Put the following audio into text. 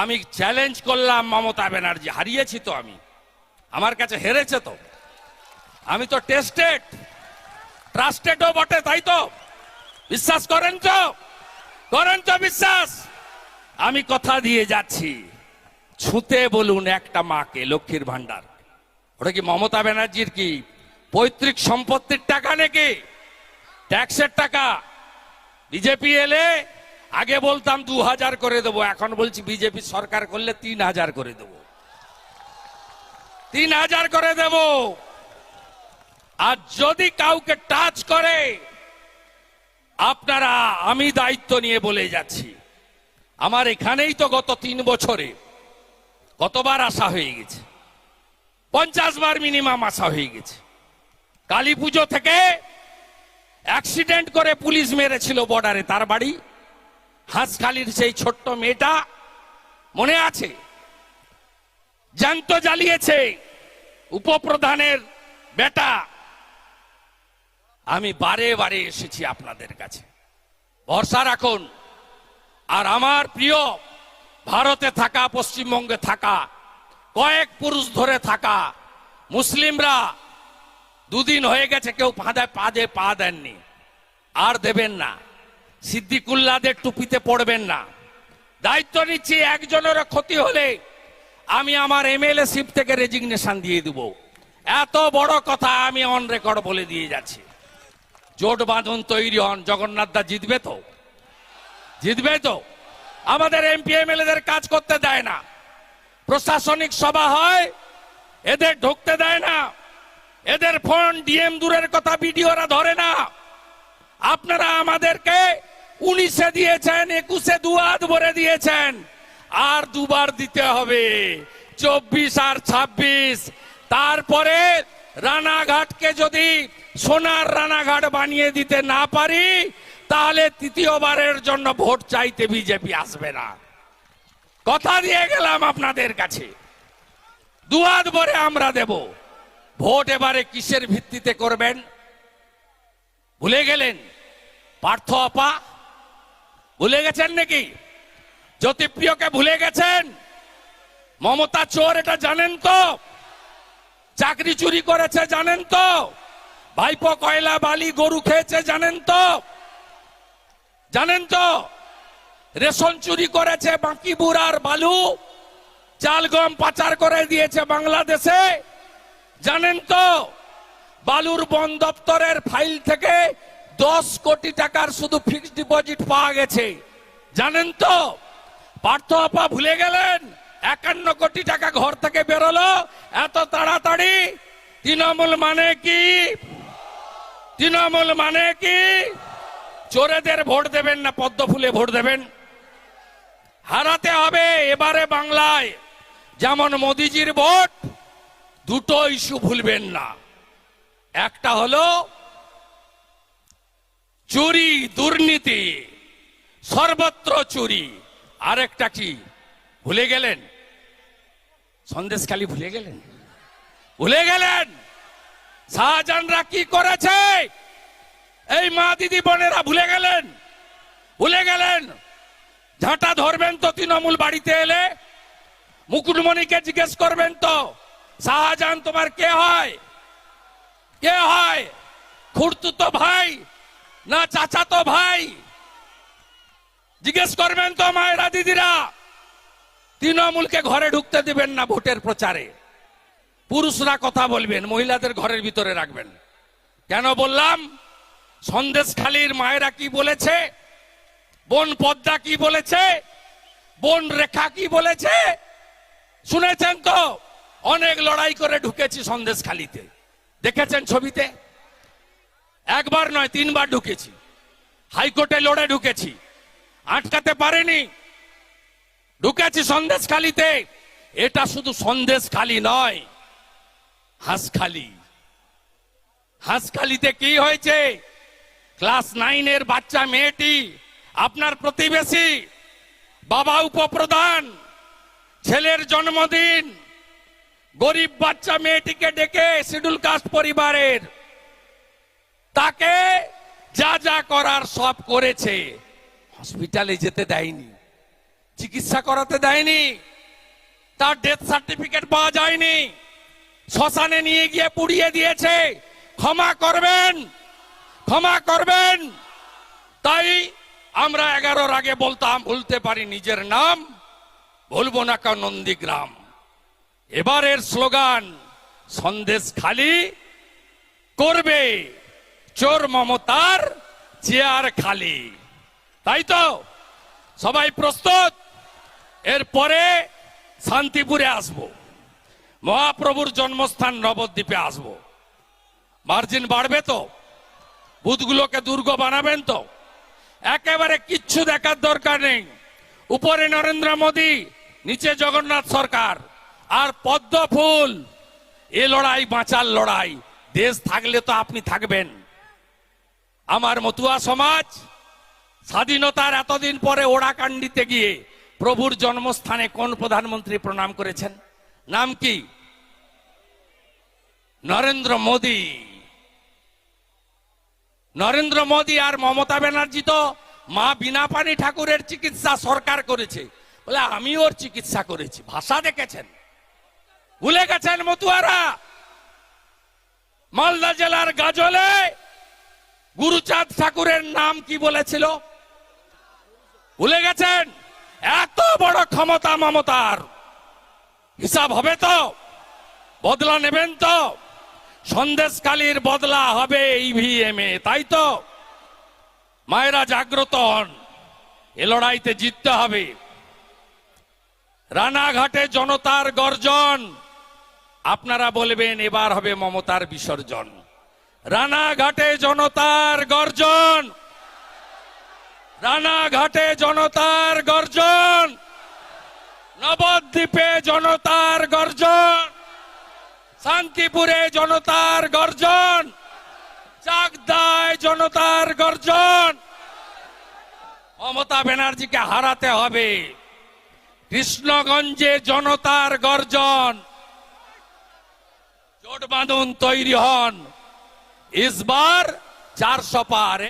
আমি চ্যালেঞ্জ করলাম মমতা ব্যানার্জি। হারিয়েছি তো আমি। আমার কাছে হেরেছে তো। আমি তো টেস্টেড ট্রাস্টেডও বটে, তাই তো? বিশ্বাস করেন তো? করেন তো বিশ্বাস? আমি কথা দিয়ে যাচ্ছি। ছুঁতে বলুন একটা মাকে, লক্ষ্মীর ভান্ডার ওটা কি মমতা ব্যানার্জির কি পৈতৃক সম্পত্তির টাকা নাকি? ট্যাক্সের টাকা। বিজেপি এলে আগে বলতাম দু হাজার করে দেবো, এখন বলছি বিজেপি সরকার করলে তিন হাজার করে দেবো। তিন হাজার করে দেব। আর যদি কাউকে টাচ করে, আপনারা, আমি দায়িত্ব নিয়ে বলে যাচ্ছি। আমার এখানেই তো গত তিন বছরে কতবার আসা হয়ে গেছে। পঞ্চাশ বার মিনিমাম আসা হয়ে গেছে। কালী পুজো থেকে অ্যাক্সিডেন্ট করে পুলিশ মেরেছিল বর্ডারে তার বাড়ি। হাঁসখালির সেই ছোট্ট মেয়েটা মনে আছে? জ্যান্ত জ্বালিয়েছে উপপ্রধানের বেটা। আমি বারে বারে এসেছি আপনাদের কাছে। ভরসা রাখুন। আর আমার প্রিয়, ভারতে থাকা, পশ্চিমবঙ্গে থাকা, কয়েক পুরুষ ধরে থাকা মুসলিমরা দুদিন হয়ে গেছে, কেউ পাদে পা দেননি। আর দেবেন না। সিদ্দিকুল্লাদের টুপিতে পড়বেন না। দায়িত্ব নিচ্ছি একজনেরও ক্ষতি হলে আমি আমার এমএলএ শিপ থেকে রেজিগনেশন দিয়ে দেব। এত বড় কথা আমি অন রেকর্ড বলে দিয়ে যাচ্ছি। জোট বাঁধন তৈরি হন, জগন্নাথ দা জিতবে তো? জিতবে তো? আমাদের এমপি এমএলএদের কাজ করতে দেয় না। প্রশাসনিক সভা হয়, এদের ঢুকতে দেয় না। এদের ফোন, ডিএম দূরের কথা ভিডিওরা ধরে না। আপনারা আমাদেরকে উনিশে দিয়েছেন, একুশে দুয়াদ ভরে দিয়েছেন। আর দুবার দিতে হবে, চব্বিশ আর ছাব্বিশ। তারপরে রানাঘাটকে যদি সোনার রানাঘাট বানিয়ে দিতে না পারি, তাহলে তৃতীয়বারের জন্য ভোট চাইতে বিজেপি আসবে না। কথা দিয়ে গেলাম আপনাদের কাছে। দুয়াদ ভরে আমরা দেব। ভোট এবারে কিসের ভিত্তিতে করবেন? ভুলে গেলেন? পার্থ আপা ভুলে গেছেন নাকি? জ্যোতিপ্রিয়কে ভুলে গেছেন? মমতা চোর, এটা জানেন তো? চাকরি চুরি করেছে, জানেন তো? ভাইপো কয়লা, বালি, গরু খেয়েছে, জানেন তো? জানেন তো? রেশন চুরি করেছে, বাকি বুড়ার বালু, চাল, গম পাচার করে দিয়েছে বাংলাদেশে? জানেন তো? বালুর বন দপ্তরের ফাইল থেকে দশ কোটি টাকার শুধু ফিক্সড ডিপোজিট পাওয়া গেছে। জানেন তো? পার্থ আপা ভুলে গেলেন? একান্ন কোটি টাকা ঘর থেকে বেরোলো। এত তাড়াতাড়ি? তৃণমূল মানে কি? তৃণমূল মানে কি? চোরেদের ভোট দেবেন না, পদ্ম ফুলে ভোট দেবেন? হারাতে হবে এবারে বাংলায়। যেমন মোদিজির ভোট, দুটো ইস্যু ভুলবেন না। একটা হলো চুরি, দুর্নীতি, সর্বত্র চুরি। আরেকটা কি? ভুলে গেলেন? সন্দেশখালি ভুলে গেলেন? ভুলে গেলেন? শাহজাহানরা কি করেছে? এই মা দিদি বোনেরা ভুলে গেলেন? ভুলে গেলেন? ঝাঁটা ধরবেন তো তৃণমূল বাড়িতে এলে? মুকুটমণিকে জিজ্ঞেস করবেন তো, শাহজাহান তোমার কে হয়? কে হয়? খুড়তুতো ভাই না চাচাতো ভাই। জিজ্ঞেস করবেন তো মায়েরা দিদিরা, তৃণমূলকে ঘরে ঢুকতে দিবেন না ভোটের প্রচারে। পুরুষরা কথা বলবেন, মহিলাদের ঘরের ভিতরে রাখবেন। কেন বললাম? সন্দেশখালীর মায়েরা কি বলেছে? বোন পদ্মা কি বলেছে? বোন রেখা কি বলেছে? শুনেছেন তো? অনেক লড়াই করে ঢুকেছি সন্দেশখালীতে। দেখেছেন ছবিতে? একবার নয়, তিনবার ঢুকেছি। হাইকোর্টে লড়ে ঢুকেছি। আটকাতে পারেনি। ঢুকেছি সন্দেশখালীতে। এটা শুধু সন্দেশখালী নয়, হাঁসখালি। হাঁসখালিতে কি হয়েছে? ক্লাস নাইনের বাচ্চা মেয়েটি আপনার প্রতিবেশী, বাবা উপপ্রধান, ছেলের জন্মদিন। গরিব বাচ্চা মেয়েটিকে ডেকে শিডিউল কাস্ট পরিবারের তাকে যা যা করার সব করেছে। হসপিটালে যেতে দেয়নি। চিকিৎসা করাতে দেয়নি। তার ডেথ সার্টিফিকেট পাওয়া যায়নি। শ্মশানে নিয়ে গিয়ে পুড়িয়ে দিয়েছে। ক্ষমা করবেন। ক্ষমা করবেন। তাই আমরা এগারোর আগে বলতাম, ভুলতে পারি নিজের নাম, ভুলবো না কা নন্দীগ্রাম। এবারের স্লোগান, সন্দেশ খালি করবে। চোর মমতার চেয়ার খালি। তাই তো? সবাই প্রস্তুত? এরপরে শান্তিপুরে আসব। মহাপ্রভুর জন্মস্থান নবদ্বীপে আসব। মার্জিন বাড়বে তো? বুথগুলোকে দুর্গ বানাবেন তো? একেবারে কিচ্ছু দেখার দরকার নেই। উপরে নরেন্দ্র মোদী, নিচে জগন্নাথ সরকার। আর পদ্ম ফুল। এ লড়াই বাঁচার লড়াই। দেশ থাকলে তো আপনি থাকবেন। আমার মতুয়া সমাজ, স্বাধীনতার এতদিন পরে ওড়াকান্ডিতে গিয়ে প্রভুর জন্মস্থানে কোন প্রধানমন্ত্রী প্রণাম করেছেন? নাম কি? নরেন্দ্র মোদী। নরেন্দ্র মোদী আর মমতা ব্যানার্জি তো মা বিনা পানি ঠাকুরের চিকিৎসা সরকার করেছে। বলে, আমি ওর চিকিৎসা করেছি। ভাষা দেখেছেন? ভুলে গেছেন মতুয়ারা? মালদা জেলার গাজলে গুরুচাঁদ ঠাকুরের নাম কি বলেছিল? ভুলে গেছেন? এত বড় ক্ষমতা মমতার। হিসাব হবে তো? বদলা নেবেন তো? সন্দেশকালীর বদলা হবে ইভিএম এ, তাই তো? মায়েরা জাগ্রত হন। এ লড়াইতে জিততে হবে। রানাঘাটে জনতার গর্জন। আপনারা বলবেন এবার হবে মমতার বিসর্জন। রানাঘাটে জনতার গর্জন। রানাঘাটে জনতার গর্জন। নবদ্বীপে জনতার গর্জন। শান্তিপুরে জনতার গর্জন। চাকদায় জনতার গর্জন। মমতা ব্যানার্জিকে হারাতে হবে। কৃষ্ণগঞ্জে জনতার গর্জন। জোট বাঁধুন তৈরি হন। ইসবার চারশো পার